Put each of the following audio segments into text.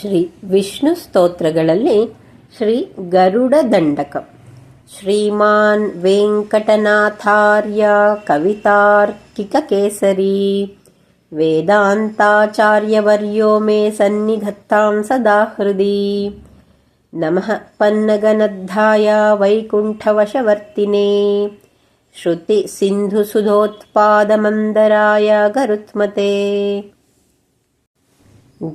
ಶ್ರೀ ವಿಷ್ಣು ಸ್ತೋತ್ರಗಳಲ್ಲಿ ಶ್ರೀ ಗರುಡ ದಂಡಕ. ಶ್ರೀಮಾನ್ ವೆಂಕಟನಾಥಾರ್ಯ ಕವಿತಾರ್ಕಿಕ ಕೇಸರಿ. ವೇದಾಂತಾಚಾರ್ಯವರ್ಯೋ ಮೇ ಸನ್ನಿಧತ್ತಾಂ ಸದಾ ಹೃದಿ. ನಮಃ ಪನ್ನಗನದ್ಧಾಯ ವೈಕುಂಠವಶವರ್ತಿನೇ. ಸುಧೋತ್ಪಾದಮಂದರಾಯ ಗರುತ್ಮತೆ.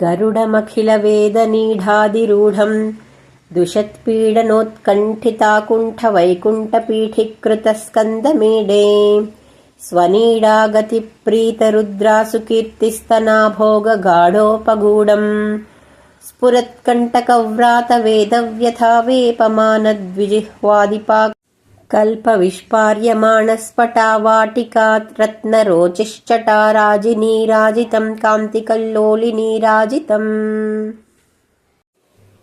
गरुडमखिलवेदनीढादिरूढम् दुषत्पीडनोत्कण्ठिताकुण्ठवैकुण्ठपीठीकृतस्कन्दमीडे स्वनीडागतिप्रीतरुद्रासु कीर्तिस्तनाभोगगाढोपगूढम् स्फुरत्कण्टकव्रातवेदव्यथा वेपमानद्विजिह्वादिपा कल्पविष्पार्यमाणस्फटावाटिका रत्नरोचिश्चटाराजिनीराजितम् कान्तिकल्लोलिनीराजितम्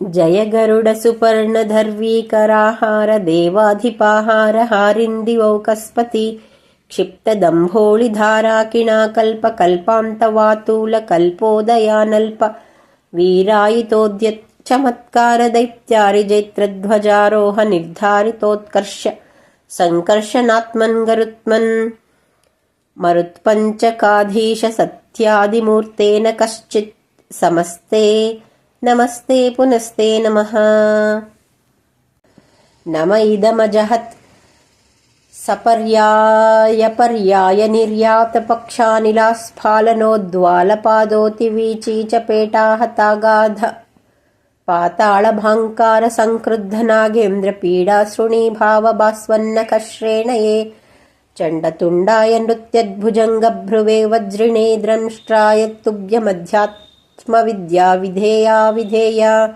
जय गरुडसुपर्णधर्वीकराहार देवाधिपाहार हारिन्दिवौकस्पति क्षिप्तदम्भोळिधाराकिणाकल्पकल्पान्तवातूलकल्पोदयानल्प वीरायितोद्यच्चमत्कारदैत्यारिजैत्रध्वजारोह निर्धारितोत्कर्ष सङ्कर्षणात्मन् गरुत्मन् मरुत्पञ्चकाधीश सत्यादिमूर्तेन कश्चित् समस्ते। नमस्ते पुनस्ते नमः। नम इदमजहत्। सपर्यायपर्यायनिर्यातपक्षानिलास्फालनोद्वालपादोतिवीचीचपेटाहतागाध पाताळभाङ्कारसङ्क्रुद्धनागेन्द्रपीडासृणीभावभास्वन्नखश्रेणये चण्डतुण्डाय नृत्यद्भुजङ्गभ्रुवे वज्रिणे द्रंष्ट्राय तुभ्यमध्यात्मविद्या विधेया विधेया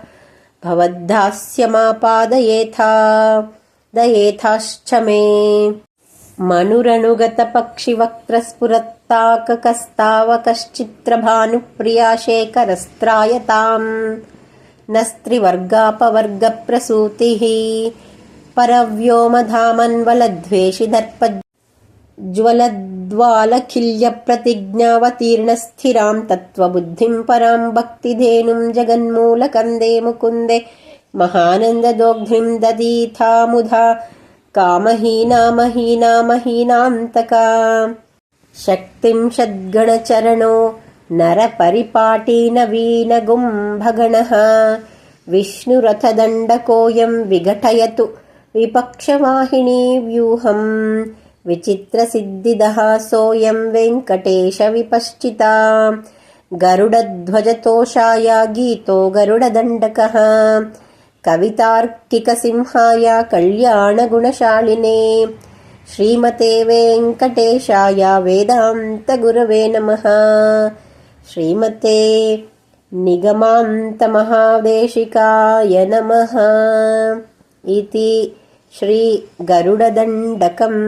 भवद्धास्यमापादयेथा दयेथाश्च मे। मनुरनुगतपक्षिवक्त्रस्फुरत्ताककस्तावकश्चित्रभानुप्रिया शेखरस्त्रायताम् नस्त्रिवर्गापवर्गप्रसूतिः परव्योमधामन्वलद्वेषि दर्पज्ज्वलद्वालखिल्यप्रतिज्ञावतीर्णस्थिराम् तत्त्वबुद्धिम् पराम् भक्तिधेनुम् जगन्मूलकन्दे मुकुन्दे महानन्ददोग्धिम् ददीथामुधा कामहीनामहीनामहीनान्तका शक्तिम् षद्गणचरणो नरपरिपाटीनवीनगुम्भगणः विष्णुरथदण्डकोऽयम् विघटयतु विपक्षवाहिनीव्यूहम् विचित्रसिद्धिदः सोऽयम् वेङ्कटेशविपश्चिता। गरुडध्वजतोषाय गीतो गरुडदण्डकः। कवितार्किकसिंहाय कल्याणगुणशालिने। श्रीमते वेङ्कटेशाय वेदान्तगुरवे नमः श्रीमते निगमान्तमहादेशिकाय नमः इति श्रीगरुडदण्डकम्